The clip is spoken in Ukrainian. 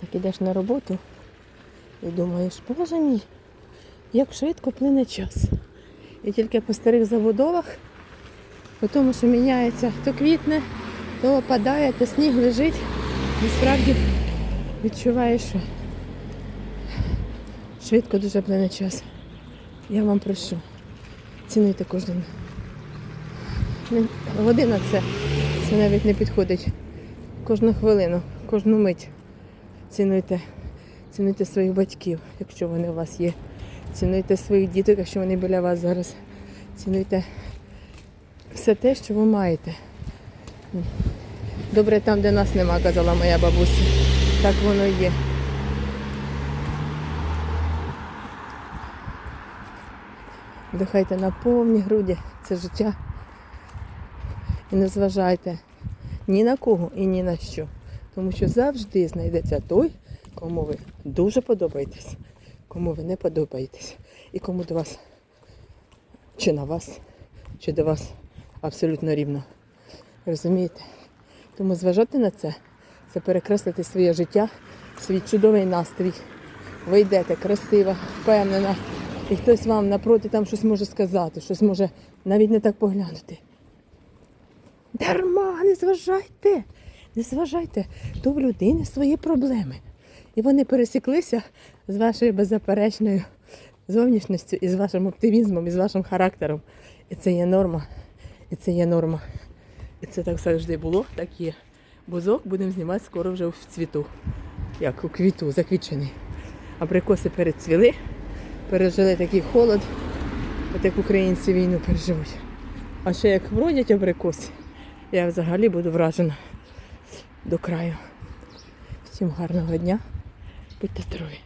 Так ідеш на роботу і думаєш, боже мій, як швидко плине час. І тільки по старих забудовах, по тому, що міняється, то квітне, то опадає, то сніг лежить. Насправді відчуваєш, що швидко дуже плине час. Я вам прошу, цінуйте кожен. Година це, це навіть не підходить. Кожну хвилину, кожну мить. Цінуйте, цінуйте своїх батьків, якщо вони у вас є. Цінуйте своїх діток, якщо вони біля вас зараз. Цінуйте все те, що ви маєте. Добре там, де нас нема, казала моя бабуся. Так воно є. Вдихайте на повні груді, це життя. І не зважайте ні на кого і ні на що. Тому що завжди знайдеться той, кому ви дуже подобаєтесь, кому ви не подобаєтесь, і кому до вас, чи на вас, чи до вас абсолютно рівно. Розумієте? Тому зважати на це, це перекреслити своє життя, свій чудовий настрій. Ви йдете красива, впевнена, і хтось вам напроти там щось може сказати, щось може навіть не так поглянути. Дарма, не зважайте, не зважайте, то в людини свої проблеми. І вони пересіклися з вашою беззаперечною зовнішністю, і з вашим оптимізмом, і з вашим характером. І це є норма. І це є норма. І це так завжди було, так є. Бузок будемо знімати скоро вже в цвіту. Як у квіту, заквічений. Абрикоси перецвіли, пережили такий холод, от як українці війну переживуть. А ще як вродять абрикоси, я взагалі буду вражена до краю. Всім гарного дня, будьте здорові!